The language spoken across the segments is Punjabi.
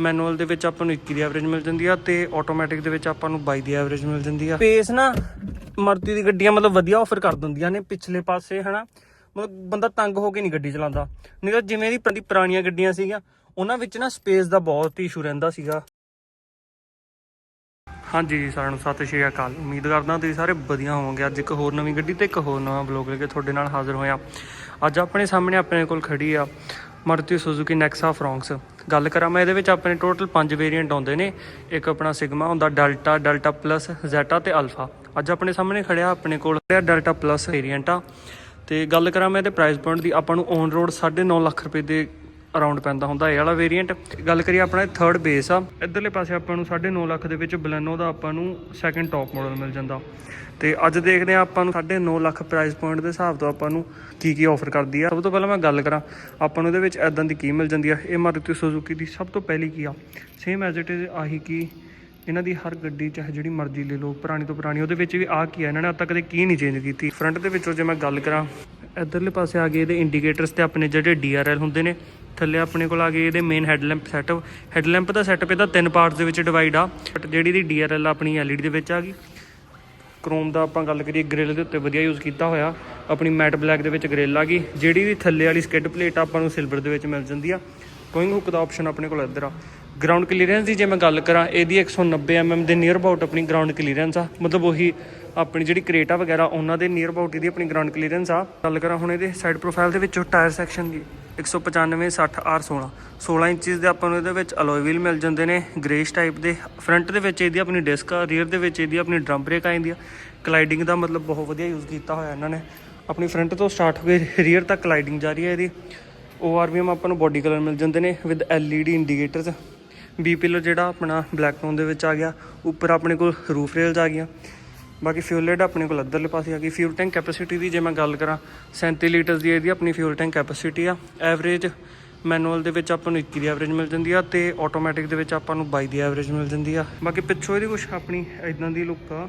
ਮੈਨੂਅਲ ਦੇ ਵਿੱਚ ਆਪਾਂ ਨੂੰ 21 ਦੀ ਐਵਰੇਜ ਮਿਲ ਜਾਂਦੀ ਆ ਤੇ ਆਟੋਮੈਟਿਕ ਦੇ ਵਿੱਚ ਆਪਾਂ ਨੂੰ 22 ਦੀ ਐਵਰੇਜ ਮਿਲ ਜਾਂਦੀ ਆ। ਪੇਸ ਨਾ ਮਾਰੂਤੀ ਦੀ ਗੱਡੀਆਂ ਮਤਲਬ ਵਧੀਆ ਆਫਰ ਕਰ ਦਿੰਦੀਆਂ ਨੇ ਪਿਛਲੇ ਪਾਸੇ ਹਨਾ? ਮਤਲਬ ਬੰਦਾ ਤੰਗ ਹੋ ਕੇ ਨਹੀਂ ਗੱਡੀ ਚਲਾਉਂਦਾ। ਨਹੀਂ ਤਾਂ ਜਿਵੇਂ ਦੀ ਪੁਰਾਣੀ- ਪੁਰਾਣੀਆਂ ਗੱਡੀਆਂ ਸੀਗੀਆਂ ਉਹਨਾਂ ਵਿੱਚ ਨਾ ਸਪੇਸ ਦਾ ਬਹੁਤ ਇਸ਼ੂ ਰਹਿੰਦਾ ਸੀਗਾ। ਹਾਂਜੀ ਸਾਰਿਆਂ ਨੂੰ ਸਤਿ ਸ਼੍ਰੀ ਅਕਾਲ। ਉਮੀਦ ਕਰਦਾ ਤੁਸੀਂ ਸਾਰੇ ਵਧੀਆ ਹੋਵੋਗੇ। ਅੱਜ ਇੱਕ ਹੋਰ ਨਵੀਂ ਗੱਡੀ ਤੇ ਇੱਕ ਹੋਰ ਨਵਾਂ ਬਲੌਗ ਲੈ ਕੇ ਤੁਹਾਡੇ ਨਾਲ ਹਾਜ਼ਰ ਹੋਇਆ। ਅੱਜ ਆਪਣੇ ਸਾਹਮਣੇ ਆਪਣੇ ਕੋਲ ਖੜੀ ਆ ਮਾਰੂਤੀ ਸੁਜ਼ੂਕੀ ਨੈਕਸਾ ਫਰੋਂਕਸ ਗੱਲ ਕਰਾਂ ਮੈਂ, ਇਹਦੇ ਵਿੱਚ ਆਪਣੇ ਟੋਟਲ 5 ਵੇਰੀਐਂਟ ਆਉਂਦੇ ਨੇ। ਇੱਕ ਆਪਣਾ ਸਿਗਮਾ ਹੁੰਦਾ ਡੈਲਟਾ ਡੈਲਟਾ ਪਲੱਸ ਜ਼ੈਟਾ ਤੇ ਅਲਫਾ ਅੱਜ ਆਪਣੇ ਸਾਹਮਣੇ ਖੜਿਆ, ਆਪਣੇ ਕੋਲ ਖੜਿਆ ਡੈਲਟਾ ਪਲੱਸ ਵੇਰੀਐਂਟ ਆ। ਤੇ ਗੱਲ ਕਰਾਂ ਮੈਂ, ਇਹਦੇ ਪ੍ਰਾਈਸ ਪੁਆਇੰਟ ਦੀ, ਆਪਾਂ ਨੂੰ ਔਨ ਰੋਡ 9.5 ਲੱਖ ਰੁਪਏ ਦੇ ਅਰਾਊਂਡ ਪੈਂਦਾ ਹੁੰਦਾ ਇਹ ਵਾਲਾ ਵੇਰੀਐਂਟ ਗੱਲ ਕਰੀਏ ਆਪਣਾ ਥਰਡ ਬੇਸ ਆ। ਇਧਰਲੇ ਪਾਸੇ ਆਪਾਂ ਨੂੰ 9.5 ਲੱਖ ਦੇ ਵਿੱਚ ਬਲੈਨੋ ਦਾ ਆਪਾਂ ਨੂੰ ਸੈਕੰਡ ਟੌਪ ਮਾਡਲ ਮਿਲ ਜਾਂਦਾ। ਤੇ ਅੱਜ ਦੇਖਦੇ ਆ ਆਪਾਂ ਨੂੰ 9.5 ਲੱਖ ਪ੍ਰਾਈਸ ਪੁਆਇੰਟ ਦੇ ਹਿਸਾਬ ਤੋਂ ਆਪਾਂ ਨੂੰ ਕੀ ਕੀ ਆਫਰ ਕਰਦੀ ਆ। ਸਭ ਤੋਂ ਪਹਿਲਾਂ ਮੈਂ ਗੱਲ ਕਰਾਂ, ਆਪਾਂ ਨੂੰ ਇਹਦੇ ਵਿੱਚ ਐਦਾਂ ਦੀ ਕੀ ਮਿਲ ਜਾਂਦੀ ਆ? ਇਹ ਮਾਰੂਤੀ ਸੁਜ਼ੂਕੀ ਦੀ ਸਭ ਤੋਂ ਪਹਿਲੀ ਕੀ ਆ? ਸੇਮ ਐਜ਼ ਇਟ ਇਜ਼ ਆਹੀ ਕੀ ਇਹਨਾਂ ਦੀ ਹਰ ਗੱਡੀ ਚਾਹੇ ਜਿਹੜੀ ਮਰਜ਼ੀ ਲੈ ਲਓ, ਪੁਰਾਣੀ ਤੋਂ ਪੁਰਾਣੀ, ਉਹਦੇ ਵਿੱਚ ਵੀ ਆ ਕੀ ਆ? ਇਹਨਾਂ ਨੇ ਅੱਜ ਤੱਕ ਕਦੇ ਕੀ ਨਹੀਂ ਚੇਂਜ ਕੀਤੀ। ਫਰੰਟ ਦੇ ਵਿੱਚੋਂ ਜੇ ਮੈਂ ਗੱਲ ਕਰਾਂ, ਇਧਰਲੇ ਪਾਸੇ ਆ ਗਏ ਇਹਦੇ ਇੰਡੀਕੇਟਰਸ ਤੇ ਆਪਣੇ ਜਿਹੜੇ DRL ਹੁੰਦੇ ਨੇ ਥੱਲੇ ਆਪਣੇ ਕੋਲ ਆ ਗਏ ਇਹਦੇ ਮੇਨ ਹੈਡਲੈਂਪ ਸੈਟਅਪ ਹੈਡਲੈਂਪ ਦਾ ਸੈਟਅਪ ਇਹਦਾ ਤਿੰਨ ਪਾਰਟਸ ਦੇ ਵਿੱਚ ਡਿਵਾਈਡ ਆ। ਬਟ ਜਿਹੜੀ ਦੀ DRL ਆਪਣੀ LED ਦੇ ਵਿੱਚ ਆ ਗਈ। ਕ੍ਰੋਮ ਦਾ ਆਪਾਂ ਗੱਲ ਕਰੀਏ ਗ੍ਰਿਲ ਦੇ ਉੱਤੇ ਵਧੀਆ ਯੂਜ਼ ਕੀਤਾ ਹੋਇਆ। ਆਪਣੀ ਮੈਟ ਬਲੈਕ ਦੇ ਵਿੱਚ ਗ੍ਰਿਲ ਆ ਗਈ। ਜਿਹੜੀ ਵੀ ਥੱਲੇ ਵਾਲੀ ਸਕਿਡ ਪਲੇਟ ਆਪਾਂ ਨੂੰ ਸਿਲਵਰ ਦੇ ਵਿੱਚ ਮਿਲ ਜਾਂਦੀ ਆ। ਟੋਇੰਗ ਹੁੱਕ ਦਾ ਆਪਸ਼ਨ ਆਪਣੇ ਕੋਲ ਇੱਧਰ ਆ। ਗਰਾਊਂਡ ਕਲੀਅਰੈਂਸ ਦੀ ਜੇ ਮੈਂ ਗੱਲ ਕਰਾਂ, ਇਹਦੀ 190 mm ਦੇ ਨੀਅਰ ਅਬਾਊਟ ਆਪਣੀ ਗਰਾਊਂਡ ਕਲੀਅਰੈਂਸ ਆ। ਮਤਲਬ ਉਹੀ ਆਪਣੀ ਜਿਹੜੀ ਕਰੇਟਾ ਵਗੈਰਾ, ਉਹਨਾਂ ਦੇ ਨੀਅਰ ਅਬਾਊਟ ਇਹਦੀ ਆਪਣੀ ਗਰਾਊਂਡ ਕਲੀਅਰੈਂਸ ਆ। ਗੱਲ ਕਰਾਂ ਹੁਣ ਇਹਦੇ ਸਾਈਡ ਪ੍ਰੋਫਾਈਲ ਦੇ ਵਿੱਚੋਂ ਟਾਇਰ ਸੈਕਸ਼ਨ ਦੀ। 195 60 R16 16 ਇੰਚਸ ਦੇ ਆਪਾਂ ਨੂੰ ਇਹਦੇ ਵਿੱਚ ਅਲੋਏ ਵੀਲ ਮਿਲ ਜਾਂਦੇ ਨੇ ਗ੍ਰੇਸ਼ ਟਾਈਪ ਦੇ। ਫਰੰਟ ਦੇ ਵਿੱਚ ਇਹਦੀ ਆਪਣੀ ਡਿਸਕ ਆ ਰੀਅਰ ਦੇ ਵਿੱਚ ਇਹਦੀ ਆਪਣੀ ਡਰਮ ਬ੍ਰੇਕ ਆ ਜਾਂਦੀ ਆ। ਕਲਾਈਡਿੰਗ ਦਾ ਮਤਲਬ ਬਹੁਤ ਵਧੀਆ ਯੂਜ਼ ਕੀਤਾ ਹੋਇਆ ਇਹਨਾਂ ਨੇ। ਆਪਣੀ ਫਰੰਟ ਤੋਂ ਸਟਾਰਟ ਹੋ ਕੇ ਰੀਅਰ ਤੱਕ ਕਲਾਈਡਿੰਗ ਜਾ ਰਹੀ ਹੈ ਇਹਦੀ। ORVM ਆਪਾਂ ਨੂੰ ਬੋਡੀ ਕਲਰ ਮਿਲ ਜਾਂਦੇ ਨੇ with LED indicators B pillar ਜਿਹੜਾ ਆਪਣਾ ਬਲੈਕ ਟੋਨ ਦੇ ਵਿੱਚ ਆ ਗਿਆ, ਉੱਪਰ ਆਪਣੇ ਕੋਲ ਰੂਫ ਰੇਲਸ ਆ ਗਈਆਂ। ਬਾਕੀ ਫਿਊਲ ਲੈਡ ਆਪਣੇ ਕੋਲ ਅੱਧਰਲੇ ਪਾਸੇ ਆ ਗਈ। ਫਿਊਲ ਟੈਂਕ ਕੈਪੈਸਿਟੀ ਦੀ ਜੇ ਮੈਂ ਗੱਲ ਕਰਾਂ 37 ਲੀਟਰ ਦੀ ਇਹਦੀ ਆਪਣੀ ਫਿਊਲ ਟੈਂਕ ਕੈਪੈਸਿਟੀ ਆ। ਐਵਰੇਜ ਮੈਨੂਅਲ ਦੇ ਵਿੱਚ ਆਪਾਂ ਨੂੰ 21 ਦੀ ਐਵਰੇਜ ਮਿਲ ਜਾਂਦੀ ਆ ਤੇ ਆਟੋਮੈਟਿਕ ਦੇ ਵਿੱਚ ਆਪਾਂ ਨੂੰ 22 ਦੀ ਐਵਰੇਜ ਮਿਲ ਜਾਂਦੀ ਆ। ਬਾਕੀ ਪਿੱਛੋਂ ਇਹਦੀ ਕੁਛ ਆਪਣੀ ਇਦਾਂ ਦੀ ਲੁੱਕ ਆ।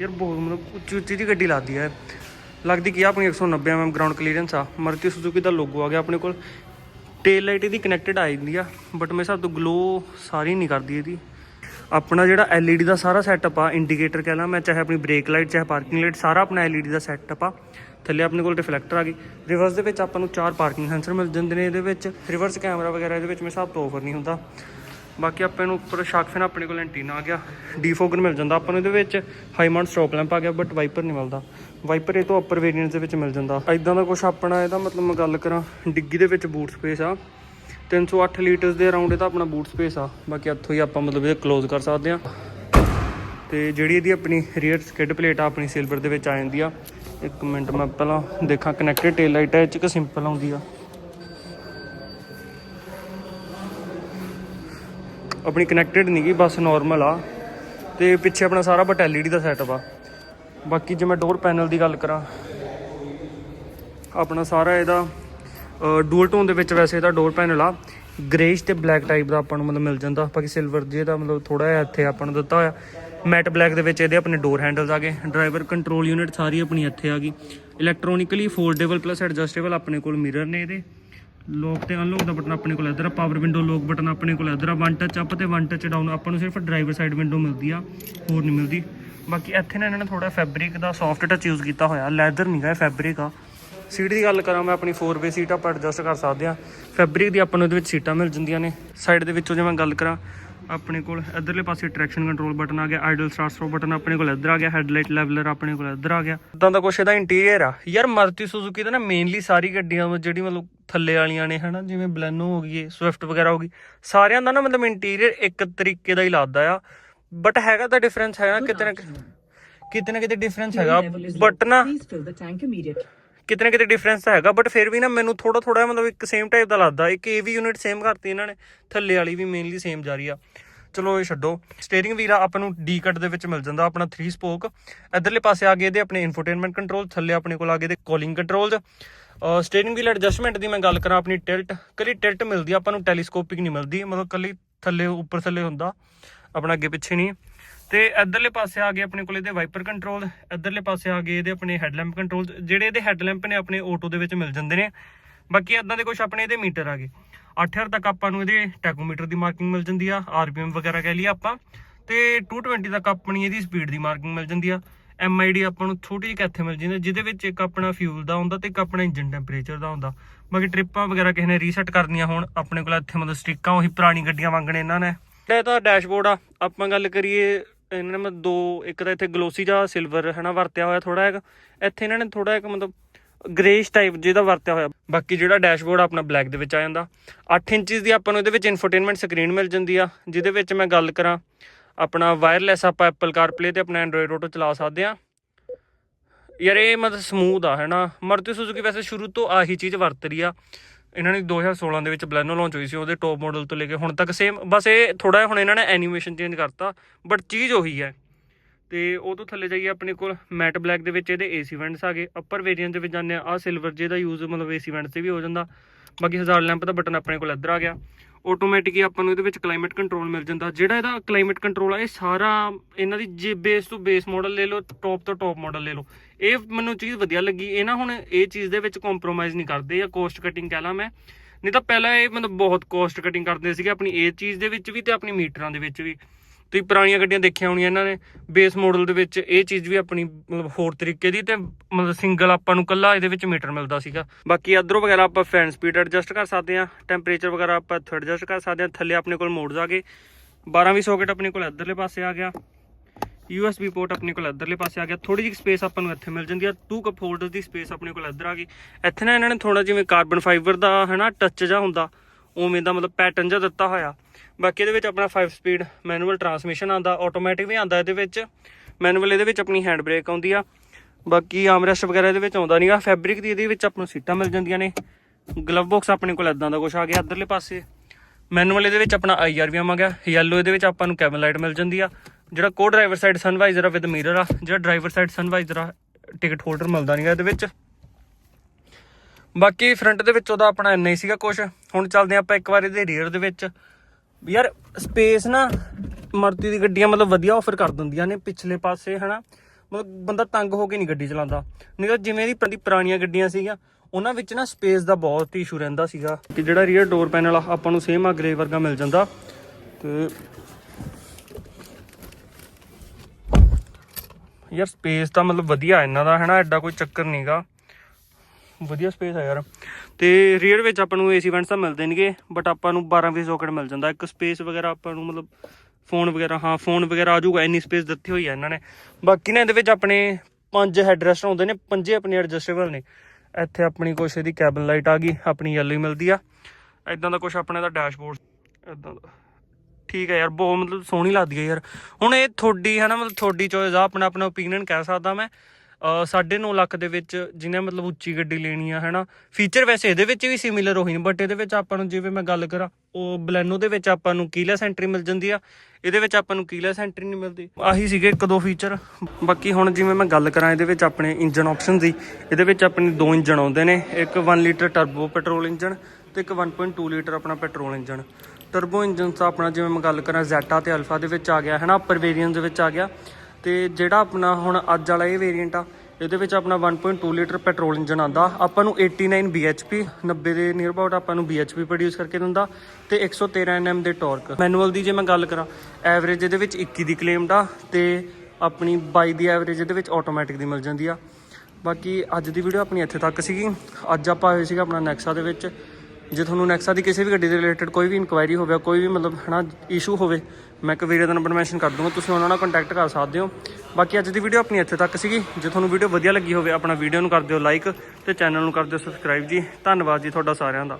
ਯਾਰ ਬਹੁਤ ਮਤਲਬ ਉੱਚੀ ਉੱਚੀ ਦੀ ਗੱਡੀ ਲੱਗਦੀ ਆ। ਲੱਗਦੀ ਕੀ ਆ, ਆਪਣੀ 190 mm ਗਰਾਊਂਡ ਕਲੀਅਰੈਂਸ ਆ। ਮਾਰੂਤੀ ਸੁਜ਼ੂਕੀ ਦਾ ਲੋਗੋ ਆ ਗਿਆ ਆਪਣੇ ਕੋਲ। ਟੇਲ ਲਾਈਟ ਇਹਦੀ ਕਨੈਕਟਡ ਆ ਜਾਂਦੀ ਆ ਬਟ ਮੇਰੇ ਹਿਸਾਬ ਤੋਂ ਗਲੋ ਸਾਰੀ ਨਹੀਂ ਕਰਦੀ ਇਹਦੀ। ਆਪਣਾ ਜਿਹੜਾ LED ਦਾ ਸਾਰਾ ਸੈਟਅਪ ਆ ਇੰਡੀਕੇਟਰ ਕਹਿ ਲਾਂ ਮੈਂ, ਚਾਹੇ ਆਪਣੀ ਬ੍ਰੇਕ ਲਾਈਟ ਚਾਹੇ ਪਾਰਕਿੰਗ ਲਾਈਟ ਸਾਰਾ ਆਪਣਾ LED ਦਾ ਸੈਟਅਪ ਆ। ਥੱਲੇ ਆਪਣੇ ਕੋਲ ਰਿਫਲੈਕਟਰ ਆ ਗਈ। ਰਿਵਰਸ ਦੇ ਵਿੱਚ ਆਪਾਂ ਨੂੰ ਚਾਰ ਪਾਰਕਿੰਗ ਸੈਂਸਰ ਮਿਲ ਜਾਂਦੇ ਨੇ ਇਹਦੇ ਵਿੱਚ। ਰਿਵਰਸ ਕੈਮਰਾ ਵਗੈਰਾ ਇਹਦੇ ਵਿੱਚ ਮੇਰੇ ਹਿਸਾਬ ਤੋਂ ਆਫਰ ਨਹੀਂ ਹੁੰਦਾ। ਬਾਕੀ ਆਪਾਂ ਨੂੰ ਉੱਪਰ ਸ਼ਾਰਕ ਫਿਨ ਆਪਣੇ ਕੋਲ ਐਂਟੀਨਾ ਆ ਗਿਆ। ਡੀਫੋਗਰ ਮਿਲ ਜਾਂਦਾ ਆਪਾਂ ਨੂੰ ਇਹਦੇ ਵਿੱਚ। ਹਾਈ ਮਾਊਂਟ ਸਟਾਪ ਲੈਂਪ ਆ ਗਿਆ ਬਟ ਵਾਈਪਰ ਨਹੀਂ ਮਿਲਦਾ। ਵਾਈਪਰ ਇਹ ਤੋਂ ਉੱਪਰ ਵੇਰੀਐਂਟਸ ਦੇ ਵਿੱਚ ਮਿਲ ਜਾਂਦਾ। ਐਦਾਂ ਦਾ ਕੁਝ ਆਪਣਾ ਇਹਦਾ ਮਤਲਬ ਮੈਂ ਗੱਲ ਕਰਾਂ। ਡਿੱਗੀ ਦੇ ਵਿੱਚ ਬੂਟ ਸਪੇਸ ਆ। 308 ਲੀਟਰਸ ਦੇ ਅਰਾਊਂਡ ਇਹਦਾ ਆਪਣਾ ਬੂਟ ਸਪੇਸ ਆ। ਬਾਕੀ ਇੱਥੋਂ ਹੀ ਆਪਾਂ ਮਤਲਬ ਇਹ ਕਲੋਜ਼ ਕਰ ਸਕਦੇ ਆ ਤੇ ਜਿਹੜੀ ਇਹਦੀ ਆਪਣੀ ਰੀਅਰ ਸਕਿਡ ਪਲੇਟ ਆ, ਆਪਣੀ ਸਿਲਵਰ ਦੇ ਵਿੱਚ ਆ ਜਾਂਦੀ ਆ। ਇੱਕ ਮਿੰਟ ਮੈਂ ਪਹਿਲਾਂ ਦੇਖਾਂ ਕਨੈਕਟਡ ਟੇਲ ਲਾਈਟ ਹੈ ਇਹ ਚ ਕਿ ਸਿੰਪਲ ਆਉਂਦੀ ਆ। ਆਪਣੀ ਕਨੈਕਟਡ ਨਹੀਂ ਗਈ ਬਸ ਨਾਰਮਲ ਆ। ਤੇ ਪਿੱਛੇ ਆਪਣਾ ਸਾਰਾ ਬਟ LED ਦਾ ਸੈਟਅਪ ਆ। ਬਾਕੀ ਜੇ ਮੈਂ ਡੋਰ ਪੈਨਲ ਦੀ ਗੱਲ ਕਰਾਂ, ਆਪਣਾ ਸਾਰਾ ਇਹਦਾ ਡੂਅਲ ਟੋਨ ਦੇ ਵਿੱਚ ਵੈਸੇ ਇਹਦਾ ਡੋਰ ਪੈਨਲ ਆ। ਗ੍ਰੇਸ਼ ਤੇ ਬਲੈਕ ਟਾਈਪ ਦਾ ਆਪਾਂ ਨੂੰ ਮਤਲਬ ਮਿਲ ਜਾਂਦਾ। ਬਾਕੀ ਸਿਲਵਰ ਜੇ ਦਾ ਮਤਲਬ ਥੋੜਾ ਜਿਹਾ ਇੱਥੇ ਆਪਾਂ ਨੂੰ ਦਿੱਤਾ ਹੋਇਆ। ਮੈਟ ਬਲੈਕ ਦੇ ਵਿੱਚ ਇਹਦੇ ਆਪਣੇ ਡੋਰ ਹੈਂਡਲਸ ਆ ਗਏ। ਡਰਾਈਵਰ ਕੰਟਰੋਲ ਯੂਨਿਟ ਸਾਰੀ ਆਪਣੀ ਇੱਥੇ ਆ ਗਈ। ਇਲੈਕਟ੍ਰੋਨਿਕਲੀ ਫੋਲਡੇਬਲ ਪਲੱਸ ਐਡਜਸਟੇਬਲ ਆਪਣੇ ਕੋਲ ਮਿਰਰ ਨੇ ਇਹਦੇ। ਲੋਕ ਤੇ ਅਨਲੋਕ ਦਾ ਬਟਨ ਆਪਣੇ ਕੋਲ ਇੱਧਰ ਆ। ਪਾਵਰ ਵਿੰਡੋ ਲੋਕ ਬਟਨ ਆਪਣੇ ਕੋਲ ਇੱਧਰ ਆ। ਵਨ ਟੱਚ ਅਪ ਤੇ ਵਨ ਟੱਚ ਡਾਊਨ ਆਪਾਂ ਨੂੰ ਸਿਰਫ ਡਰਾਈਵਰ ਸਾਈਡ ਵਿੰਡੋ ਮਿਲਦੀ ਆ। ਹੋਰ ਨਹੀਂ ਮਿਲਦੀ। ਬਾਕੀ ਇੱਥੇ ਨਾ ਇਹਨਾਂ ਨੇ ਥੋੜਾ ਫੈਬਰਿਕ ਦਾ ਸੌਫਟ ਟੱਚ ਯੂਜ਼ ਕੀਤਾ ਹੋਇਆ। ਲੈਦਰ ਨਹੀਂ ਗਾ ਫੈਬਰਿਕ ਆ। ਸੀਟ ਦੀ ਗੱਲ ਕਰਾਂ ਮੈਂ ਆਪਣੀ 4 ਵੇ ਸੀਟ ਆਪਾਂ ਐਡਜਸਟ ਕਰ ਸਕਦੇ ਆ ਫੈਬਰਿਕ ਦੀ ਆਪਾਂ ਨੂੰ ਇਹਦੇ ਵਿੱਚ ਸੀਟਾਂ ਮਿਲ ਜਾਂਦੀਆਂ ਨੇ। ਸਾਈਡ ਦੇ ਵਿੱਚੋਂ ਜੇ ਮੈਂ ਗੱਲ ਕਰਾਂ ਆਪਣੇ ਕੋਲ ਇਧਰਲੇ ਪਾਸੇ ਟਰੈਕਸ਼ਨ ਕੰਟਰੋਲ ਬਟਨ ਆ ਗਿਆ ਆਈਡਲ ਸਟਾਰਟ ਸਟਾਪ ਬਟਨ ਆਪਣੇ ਕੋਲ ਇੱਧਰ ਆ ਗਿਆ ਹੈਡਲਾਈਟ ਲੈਵਲਰ ਆਪਣੇ ਕੋਲ ਇੱਧਰ ਆ ਗਿਆ। ਇਦਾਂ ਦਾ ਕੁਛ ਇਹਦਾ ਇੰਟੀਰੀਅਰ ਆ। ਯਾਰ ਮਾਰੂਤੀ ਸੁਜ਼ੂਕੀ ਦਾ ਨਾ ਮੇਨਲੀ ਸਾਰੀ ਗੱਡੀਆਂ ਜਿਹੜੀ ਮਤਲਬ ਥੱਲੇ ਵਾਲੀਆਂ ਨੇ ਹਨਾ ਜਿਵੇਂ ਬਲੈਨੋ ਹੋ ਗਈ ਸਵਿਫਟ ਵਗੈਰਾ ਹੋ ਗਈ ਸਾਰਿਆਂ ਦਾ ਨਾ ਮਤਲਬ ਇੰਟੀਰੀਅਰ ਇੱਕ ਤਰੀਕੇ ਦਾ ਹੀ ਲੱਗਦਾ ਆ। ਬਟ ਹੈਗਾ ਤਾਂ ਡਿਫਰੈਂਸ ਹੈਗਾ ਕਿਤੇ ਨਾ ਕਿਤੇ ਨਾ ਕਿਤੇ ਡਿਫਰੈਂਸ ਹੈਗਾ। ਬਟ ਨਾ ਕਿਤੇ ਨਾ ਕਿਤੇ ਡਿਫਰੈਂਸ ਤਾਂ ਹੈਗਾ ਬਟ ਫਿਰ ਵੀ ਨਾ ਮੈਨੂੰ ਥੋੜਾ ਥੋੜਾ ਮਤਲਬ ਇੱਕ ਸੇਮ ਟਾਈਪ ਦਾ ਲੱਗਦਾ। ਇੱਕ ਇਹ ਵੀ ਯੂਨਿਟ ਸੇਮ ਕਰਤੀ ਇਹਨਾਂ ਨੇ, ਥੱਲੇ ਵਾਲੀ ਵੀ ਮੇਨਲੀ ਸੇਮ ਜਾ ਰਹੀ ਆ। ਚਲੋ ਇਹ ਛੱਡੋ। ਸਟੀਅਰਿੰਗ ਵੀਲ ਆਪਾਂ ਨੂੰ ਡੀ ਕੱਟ ਦੇ ਵਿੱਚ ਮਿਲ ਜਾਂਦਾ, ਆਪਣਾ 3 ਸਪੋਕ ਇਧਰਲੇ ਪਾਸੇ ਆ ਗਏ ਇਹਦੇ ਆਪਣੇ ਇਨਫੋਟੇਨਮੈਂਟ ਕੰਟਰੋਲ ਥੱਲੇ ਆਪਣੇ ਕੋਲ ਆ ਗਏ ਦੇ calling controls steering wheel adjustment ਦੀ ਮੈਂ ਗੱਲ ਕਰਾਂ ਆਪਣੀ ਟਿਲਟ ਕੱਲੀ ਟਿਲਟ ਮਿਲਦੀ ਆਪਾਂ ਨੂੰ ਟੈਲੀਸਕੋਪਿਕ ਨਹੀਂ ਮਿਲਦੀ। ਮਤਲਬ ਕੱਲੀ ਥੱਲੇ, ਉੱਪਰ ਥੱਲੇ ਹੁੰਦਾ। ਆਪਣਾ ਅੱਗੇ ਪਿੱਛੇ ਨਹੀਂ। ਤੇ ਇਧਰਲੇ ਪਾਸੇ ਆ ਗਏ ਆਪਣੇ ਕੋਲ ਇਹਦੇ ਵਾਈਪਰ ਕੰਟਰੋਲ ਇਧਰਲੇ ਪਾਸੇ ਆ ਗਏ ਇਹਦੇ ਆਪਣੇ ਹੈਡਲੈਂਪ ਕੰਟਰੋਲ ਜਿਹੜੇ ਇਹਦੇ ਹੈਡਲੈਂਪ ਨੇ ਆਪਣੇ ਆਟੋ ਦੇ ਵਿੱਚ ਮਿਲ ਜਾਂਦੇ ਨੇ। ਬਾਕੀ ਇਦਾਂ ਦੇ ਕੁਝ ਆਪਣੇ ਇਹਦੇ ਮੀਟਰ ਆ ਗਏ। 8000 ਤੱਕ ਆਪਾਂ ਨੂੰ ਇਹਦੇ ਟੈਕੋਮੀਟਰ ਦੀ ਮਾਰਕਿੰਗ ਮਿਲ ਜਾਂਦੀ ਆ ਆਰਪੀਐਮ ਵਗੈਰਾ ਕਹਿ ਲਈਏ ਆਪਾਂ। ਤੇ 220 ਤੱਕ ਆਪਣੀ ਇਹਦੀ ਸਪੀਡ ਦੀ ਮਾਰਕਿੰਗ ਮਿਲ ਜਾਂਦੀ ਆ। ਐਮਆਈਡੀ ਆਪਾਂ ਨੂੰ ਛੋਟੀ ਜਿਹੀ ਕਿੱਥੇ ਮਿਲ ਜਾਂਦੀ ਆ, ਜਿਹਦੇ ਵਿੱਚ ਇੱਕ ਆਪਣਾ ਫਿਊਲ ਦਾ ਹੁੰਦਾ ਤੇ ਇੱਕ ਆਪਣਾ ਇੰਜਨ ਟੈਂਪਰੇਚਰ ਦਾ ਹੁੰਦਾ। ਬਾਕੀ ਟ੍ਰਿਪਾਂ ਵਗੈਰਾ ਕਿਸੇ ਨੇ ਰੀਸੈਟ ਕਰਨੀਆਂ ਹੋਣ ਆਪਣੇ ਕੋਲ ਇੱਥੇ ਮਤਲਬ ਸਟਿੱਕਾਂ ਉਹੀ ਪੁਰਾਣੀ ਗੱਡੀਆਂ ਵਾਂਗਣੇ ਇਹਨਾਂ ਨੇ। ਇਹ ਤਾਂ ਡੈਸ਼ਬੋਰਡ ਆ ਆਪਾਂ ਗੱਲ ਕਰੀਏ ਇਹਨਾਂ ਨੇ ਮਤਲਬ ਦੋ, ਇੱਕ ਤਾਂ ਇੱਥੇ ਗਲੋਸੀ ਜਾਂ ਸਿਲਵਰ ਹਨਾ ਵਰਤਿਆ ਹੋਇਆ ਥੋੜਾ ਹੈਗਾ ਇੱਥੇ ਇਹਨਾਂ ਨੇ ਥੋੜਾ ਇੱਕ ਮਤਲਬ ਗ੍ਰੇਸ਼ ਟਾਈਪ ਜਿਹਦਾ ਵਰਤਿਆ ਹੋਇਆ। ਬਾਕੀ ਜਿਹੜਾ ਡੈਸ਼ਬੋਰਡ ਆਪਣਾ ਬਲੈਕ ਦੇ ਵਿੱਚ ਆ ਜਾਂਦਾ। 8 ਇੰਚਸ ਦੀ ਆਪਾਂ ਨੂੰ ਇਹਦੇ ਵਿੱਚ ਇਨਫੋਟੇਨਮੈਂਟ ਸਕਰੀਨ ਮਿਲ ਜਾਂਦੀ ਆ, ਜਿਹਦੇ ਵਿੱਚ ਮੈਂ ਗੱਲ ਕਰਾਂ। ਆਪਣਾ ਵਾਇਰਲੈਸ ਆਪਾਂ ਐਪਲ CarPlay ਤੇ ਆਪਣਾ ਐਂਡਰੋਇਡ Auto ਚਲਾ ਸਕਦੇ ਆ। ਯਾਰ ਇਹ ਮਤਲਬ ਸਮੂਥ ਆ, ਹੈਨਾ। ਮਾਰੂਤੀ ਸੁਜ਼ੂਕੀ ਵੈਸੇ ਸ਼ੁਰੂ ਤੋਂ ਆਹੀ ਚੀਜ਼ ਵਰਤ ਰਹੀ ਆ। ਇਹਨਾਂ ਨੇ 2016 ਦੇ ਵਿੱਚ ਬਲੈਨੋ ਲਾਂਚ ਹੋਈ ਸੀ, ਉਹਦੇ ਟੌਪ ਮਾਡਲ ਤੋਂ ਲੈ ਕੇ ਹੁਣ ਤੱਕ ਸੇਮ ਬਸ ਇਹ ਥੋੜਾ ਜਿਹਾ ਹੁਣ ਇਹਨਾਂ ਨੇ ਐਨੀਮੇਸ਼ਨ ਚੇਂਜ ਕਰਤਾ ਬਟ ਚੀਜ਼ ਉਹੀ ਹੈ। ਤੇ ਉਹ ਤੋਂ ਥੱਲੇ ਜਾਈਏ ਆਪਣੇ ਕੋਲ ਮੈਟ ਬਲੈਕ ਦੇ ਵਿੱਚ, ਇਹਦੇ ਏਸੀ ਵੈਂਟਸ ਆ ਗਏ। ਅੱਪਰ ਵੇਰੀਐਂਟ ਦੇ ਵਿੱਚ ਜਾਂਦੇ ਆ ਆ ਸਿਲਵਰ ਜਿਹਦਾ ਯੂਜ਼ ਮਤਲਬ ਏਸੀ ਵੈਂਟ ਤੇ ਵੀ ਹੋ ਜਾਂਦਾ। ਬਾਕੀ ਹਜ਼ਾਰ ਲੈਂਪ ਦਾ ਬਟਨ ਆਪਣੇ ਕੋਲ ਇੱਧਰ ਆ ਗਿਆ। ਆਟੋਮੈਟਿਕਲੀ ਆਪਾਂ ਨੂੰ ਇਹਦੇ ਵਿੱਚ ਕਲਾਈਮੇਟ ਕੰਟਰੋਲ ਮਿਲ ਜਾਂਦਾ। ਜਿਹੜਾ ਇਹਦਾ ਕਲਾਈਮੇਟ ਕੰਟਰੋਲ ਆ, ਇਹ ਸਾਰਾ ਇਹਨਾਂ ਦੀ ਜੇ ਬੇਸ ਤੋਂ ਬੇਸ ਮਾਡਲ ਲੈ ਲਓ ਟੌਪ ਤੋਂ ਟੌਪ ਮਾਡਲ ਲੈ ਲਓ। ਇਹ ਮੈਨੂੰ ਚੀਜ਼ ਵਧੀਆ ਲੱਗੀ। ਇਹ ਨਾ ਹੁਣ ਇਹ ਚੀਜ਼ ਦੇ ਵਿੱਚ ਕੰਪਰੋਮਾਈਜ਼ ਨਹੀਂ ਕਰਦੇ, ਜਾਂ ਕੋਸਟ ਕਟਿੰਗ ਕਹਿ ਲਾਂ ਮੈਂ। ਨਹੀਂ ਤਾਂ ਪਹਿਲਾਂ ਇਹ ਮਤਲਬ ਬਹੁਤ ਕੋਸਟ ਕਟਿੰਗ ਕਰਦੇ ਸੀਗੇ ਆਪਣੀ ਇਹ ਚੀਜ਼ ਦੇ ਵਿੱਚ ਵੀ ਤੇ ਆਪਣੀ ਮੀਟਰਾਂ ਦੇ ਵਿੱਚ ਵੀ। ਤੁਸੀਂ ਪੁਰਾਣੀਆਂ ਗੱਡੀਆਂ ਦੇਖੀਆਂ ਹੋਣੀਆਂ ਇਹਨਾਂ ਨੇ ਬੇਸ ਮਾਡਲ ਦੇ ਵਿੱਚ ਇਹ ਚੀਜ਼ ਵੀ ਆਪਣੀ ਮਤਲਬ ਹੋਰ ਤਰੀਕੇ ਦੀ ਤੇ ਮਤਲਬ ਸਿੰਗਲ ਆਪਾਂ ਨੂੰ ਕੱਲਾ ਇਹਦੇ ਵਿੱਚ ਮੀਟਰ ਮਿਲਦਾ ਸੀਗਾ। ਬਾਕੀ ਅਧਰੋਂ ਵਗੈਰਾ ਆਪਾਂ ਫੈਨ ਸਪੀਡ ਐਡਜਸਟ ਕਰ ਸਕਦੇ ਆ ਟੈਂਪਰੇਚਰ ਵਗੈਰਾ ਆਪਾਂ ਇੱਥੋਂ ਐਡਜਸਟ ਕਰ ਸਕਦੇ ਆ ਥੱਲੇ ਆਪਣੇ ਕੋਲ ਮੋਡਸ ਆ ਗਏ। 12 ਵੀ ਸੌਕਟ ਆਪਣੇ ਕੋਲ ਇੱਧਰਲੇ ਪਾਸੇ ਆ ਗਿਆ। USB ਪੋਰਟ ਆਪਣੇ ਕੋਲ ਇੱਧਰਲੇ ਪਾਸੇ ਆ ਗਿਆ। ਥੋੜੀ ਜਿਹੀ ਸਪੇਸ ਆਪਾਂ ਨੂੰ ਇੱਥੇ ਮਿਲ ਜਾਂਦੀ ਆ। ਟੂ ਕੱਪ ਹੋਲਡਰ ਦੀ ਸਪੇਸ ਆਪਣੇ ਕੋਲ ਇੱਧਰ ਆ ਗਈ। ਇੱਥੇ ਨਾ ਇਹਨਾਂ ਨੇ ਥੋੜਾ ਜਿਵੇਂ ਕਾਰਬਨ ਫਾਈਬਰ ਦਾ ਹਨਾ ਟੱਚ ਜਾ ਹੁੰਦਾ, ਉਵੇਂ ਦਾ ਮਤਲਬ ਪੈਟਰਨ ਜਿਹਾ ਦਿੱਤਾ ਹੋਇਆ। ਬਾਕੀ ਇਹਦੇ ਵਿੱਚ ਆਪਣਾ 5 ਸਪੀਡ ਮੈਨੂਅਲ ਟਰਾਂਸਮਿਸ਼ਨ ਆਂਦਾ ਆਟੋਮੈਟਿਕ ਵੀ ਆਂਦਾ ਇਹਦੇ ਵਿੱਚ। ਮੈਨੂਅਲ ਇਹਦੇ ਵਿੱਚ ਆਪਣੀ ਹੈਂਡ ਬ੍ਰੇਕ ਆਉਂਦੀ ਆ। ਬਾਕੀ ਆਮਰੈਸਟ ਵਗੈਰਾ ਇਹਦੇ ਵਿੱਚ ਆਉਂਦਾ ਨਹੀਂਗਾ ਫੈਬਰਿਕ ਦੀ ਇਹਦੇ ਵਿੱਚ ਆਪਾਂ ਨੂੰ ਸੀਟਾਂ ਮਿਲ ਜਾਂਦੀਆਂ ਨੇ। ਗਲਵ ਬਾਕਸ ਆਪਣੇ ਕੋਲ ਇਦਾਂ ਦਾ ਕੁਝ ਆ ਗਿਆ ਇੱਧਰਲੇ ਪਾਸੇ। ਮੈਨੂਅਲ ਇਹਦੇ ਵਿੱਚ ਆਪਣਾ ਆਈਆਰਵੀਐਮ ਆ ਗਿਆ। ਯੈਲੋ ਇਹਦੇ ਵਿੱਚ ਆਪਾਂ ਨੂੰ ਕੈਬਨ ਲਾਈਟ ਮਿਲ ਜਾਂਦੀ ਆ। ਜਿਹੜਾ ਕੋ ਡਰਾਈਵਰ ਸਾਈਡ ਸਨਵਾਈਜ਼ਰ ਆ ਵਿਦ ਮਿਰਰ ਆ। ਜਿਹੜਾ ਡਰਾਈਵਰ ਸਾਈਡ ਸਨਵਾਈਜ਼ਰ ਆ ਟਿਕਟ ਹੋਲਡਰ ਮਿਲਦਾ ਨਹੀਂਗਾ ਇਹਦੇ ਵਿੱਚ। ਬਾਕੀ ਫਰੰਟ ਦੇ ਵਿੱਚ ਉਹਦਾ ਆਪਣਾ ਇੰਨਾ ਹੀ ਸੀਗਾ ਕੁਝ ਹੁਣ ਚੱਲਦੇ ਆਪਾਂ ਇੱਕ ਵਾਰ ਇਹਦੇ ਰੀਅਰ ਦੇ ਵਿੱਚ। ਯਾਰ ਸਪੇਸ ਨਾ ਮਾਰੂਤੀ ਦੀ ਗੱਡੀਆਂ ਮਤਲਬ ਵਧੀਆ ਆਫਰ ਕਰ ਦਿੰਦੀਆਂ ਨੇ ਪਿਛਲੇ ਪਾਸੇ, ਹਨਾ? ਮਤਲਬ ਬੰਦਾ ਤੰਗ ਹੋ ਕੇ ਨਹੀਂ ਗੱਡੀ ਚਲਾਉਂਦਾ। ਨਹੀਂ ਤਾਂ ਜਿਵੇਂ ਦੀ ਦੀ ਪੁਰਾਣੀਆਂ ਗੱਡੀਆਂ ਸੀਗੀਆਂ, ਉਹਨਾਂ ਵਿੱਚ ਨਾ ਸਪੇਸ ਦਾ ਬਹੁਤ ਇਸ਼ੂ ਰਹਿੰਦਾ ਸੀਗਾ ਕਿ ਜਿਹੜਾ ਰੀਅਰ ਡੋਰ ਪੈਨਲ ਆ, ਆਪਾਂ ਨੂੰ ਸੇਮ ਆ ਗ੍ਰੇ ਵਰਗਾ ਮਿਲ ਜਾਂਦਾ। ਤੇ ਯਾਰ ਸਪੇਸ ਤਾਂ ਮਤਲਬ ਵਧੀਆ ਇਹਨਾਂ ਦਾ, ਹੈਨਾ? ਐਡਾ ਕੋਈ ਚੱਕਰ ਨਹੀਂਗਾ ਵਧੀਆ ਸਪੇਸ ਹੈ ਯਾਰ। ਤੇ ਰੀਅਰ ਵਿੱਚ ਆਪਾਂ ਨੂੰ ਏਸੀ ਵੈਂਟਸ ਤਾਂ ਮਿਲਦੇ ਨੇਗੇ ਬਟ ਆਪਾਂ ਨੂੰ 12 ਵੀ ਸੌਕਟ ਮਿਲ ਜਾਂਦਾ। ਇੱਕ ਸਪੇਸ ਵਗੈਰਾ ਆਪਾਂ ਨੂੰ ਮਤਲਬ ਫੋਨ ਵਗੈਰਾ, ਹਾਂ ਫੋਨ ਵਗੈਰਾ ਆ ਜਾਊਗਾ, ਇੰਨੀ ਸਪੇਸ ਦਿੱਤੀ ਹੋਈ ਹੈ ਇਹਨਾਂ ਨੇ। ਬਾਕੀ ਨਾ ਇਹਦੇ ਵਿੱਚ ਆਪਣੇ ਪੰਜ ਹੈਡਰੈਸਟ ਆਉਂਦੇ ਨੇ, ਪੰਜੇ ਆਪਣੇ ਐਡਜਸਟੇਬਲ ਨੇ। ਇੱਥੇ ਆਪਣੀ ਕੁਛ ਇਹਦੀ ਕੈਬਨ ਲਾਈਟ ਆ ਗਈ, ਆਪਣੀ ਯੈਲੋ ਹੀ ਮਿਲਦੀ ਆ। ਇਦਾਂ ਦਾ ਕੁਛ ਆਪਣੇ ਦਾ ਡੈਸ਼ਬੋਰਡ ਇਦਾਂ ਦਾ। ਠੀਕ ਹੈ ਯਾਰ, ਬਹੁਤ ਮਤਲਬ ਸੋਹਣੀ ਲੱਗਦੀ ਹੈ ਯਾਰ। ਹੁਣ ਇਹ ਤੁਹਾਡੀ ਹੈ ਨਾ ਮਤਲਬ ਤੁਹਾਡੀ ਚੋਇਸ ਆ ਆਪਣਾ ਆਪਣਾ ਓਪੀਨੀਅਨ ਕਹਿ ਸਕਦਾ ਮੈਂ। ਅ, ਸਾਢੇ 9 ਲੱਖ ਦੇ ਵਿੱਚ ਜਿਹਨੇ ਮਤਲਬ ਉੱਚੀ ਗੱਡੀ ਲੈਣੀ ਆ ਹੈਨਾ। ਫੀਚਰ ਵੈਸੇ ਇਹਦੇ ਵਿੱਚ ਵੀ ਸਿਮਿਲਰ ਹੋਈ ਨੇ ਬਟ ਇਹਦੇ ਵਿੱਚ ਆਪਾਂ ਨੂੰ ਜਿਵੇਂ ਮੈਂ ਗੱਲ ਕਰਾਂ ਉਹ ਬਲੈਨੋ ਦੇ ਵਿੱਚ ਆਪਾਂ ਨੂੰ ਕੀਲੈਸ ਐਂਟਰੀ ਮਿਲ ਜਾਂਦੀ ਆ। ਇਹਦੇ ਵਿੱਚ ਆਪਾਂ ਨੂੰ ਕੀਲੈਸ ਐਂਟਰੀ ਨਹੀਂ ਮਿਲਦੀ। ਆਹੀ ਸੀਗੇ ਇੱਕ ਦੋ ਫੀਚਰ ਬਾਕੀ ਹੁਣ ਜਿਵੇਂ ਮੈਂ ਗੱਲ ਕਰਾਂ ਇਹਦੇ ਵਿੱਚ ਆਪਣੇ ਇੰਜਨ ਆਪਸ਼ਨ ਦੀ ਇਹਦੇ ਵਿੱਚ ਆਪਣੇ ਦੋ ਇੰਜਨ ਆਉਂਦੇ ਨੇ ਇੱਕ 1 ਲੀਟਰ ਟਰਬੋ ਪੈਟਰੋਲ ਇੰਜਨ ਤੇ ਇੱਕ 1.2 ਲੀਟਰ ਆਪਣਾ ਪੈਟਰੋਲ ਇੰਜਨ ਟਰਬੋ ਇੰਜਨ ਦਾ ਆਪਣਾ ਜਿਵੇਂ ਮੈਂ ਗੱਲ ਕਰਾਂ ਜ਼ੈਟਾ ਤੇ ਅਲਫਾ ਦੇ ਵਿੱਚ ਆ ਗਿਆ ਹੈ ਨਾ ਅਪਰ ਵੇਰੀਐਂਟ ਦੇ ਵਿੱਚ ਆ ਗਿਆ। ਤੇ ਜਿਹੜਾ ਆਪਣਾ ਹੁਣ ਅੱਜ ਵਾਲਾ ਇਹ ਵੇਰੀਐਂਟ ਆ, ਇਹਦੇ ਵਿੱਚ ਆਪਣਾ 1.2 ਲੀਟਰ ਪੈਟਰੋਲ ਇੰਜਨ ਆਂਦਾ ਆਪਾਂ ਨੂੰ 89 bhp 90 ਦੇ ਨੀਅਰ ਅਬਾਊਟ ਆਪਾਂ ਨੂੰ bhp ਪ੍ਰੋਡਿਊਸ ਕਰਕੇ ਦਿੰਦਾ ਤੇ 113 nm ਦੇ ਟਾਰਕ ਮੈਨੂਅਲ ਦੀ ਜੇ ਮੈਂ ਗੱਲ ਕਰਾਂ ਐਵਰੇਜ ਇਹਦੇ ਵਿੱਚ 21 ਦੀ ਕਲੇਮਡ ਆ ਤੇ ਆਪਣੀ 22 ਦੀ ਐਵਰੇਜ ਇਹਦੇ ਵਿੱਚ ਆਟੋਮੈਟਿਕ ਦੀ ਮਿਲ ਜਾਂਦੀ ਆ। ਬਾਕੀ ਅੱਜ ਦੀ ਵੀਡੀਓ ਆਪਣੀ ਇੱਥੇ ਤੱਕ ਸੀਗੀ। ਅੱਜ ਆਪਾਂ ਆਏ ਸੀਗਾ ਆਪਣਾ ਨੈਕਸਾ ਦੇ ਵਿੱਚ। ਜੇ ਤੁਹਾਨੂੰ ਨੈਕਸਾ ਦੀ ਕਿਸੇ ਵੀ ਗੱਡੀ ਦੇ ਰਿਲੇਟਡ ਕੋਈ ਵੀ ਇਨਕੁਆਇਰੀ ਹੋਵੇ ਕੋਈ ਵੀ ਮਤਲਬ ਹਨਾ ਇਸ਼ੂ ਹੋਵੇ, ਮੈਂ ਇੱਕ ਵੀਰੇ ਦਾ ਨੰਬਰ ਮੈਂਸ਼ਨ ਕਰ ਦੂੰਗਾ, ਤੁਸੀਂ ਉਹਨਾਂ ਨਾਲ ਕੰਟੈਕਟ ਕਰ ਸਕਦੇ ਹੋ। ਬਾਕੀ ਅੱਜ ਦੀ ਵੀਡੀਓ ਆਪਣੀ ਇੱਥੇ ਤੱਕ ਸੀਗੀ। ਜੇ ਤੁਹਾਨੂੰ ਵੀਡੀਓ ਵਧੀਆ ਲੱਗੀ ਹੋਵੇ, ਆਪਣਾ ਵੀਡੀਓ ਨੂੰ ਕਰ ਦਿਓ ਲਾਈਕ ਤੇ ਚੈਨਲ ਨੂੰ ਕਰ ਦਿਓ ਸਬਸਕ੍ਰਾਈਬ ਜੀ। ਧੰਨਵਾਦ ਜੀ ਤੁਹਾਡਾ ਸਾਰਿਆਂ ਦਾ।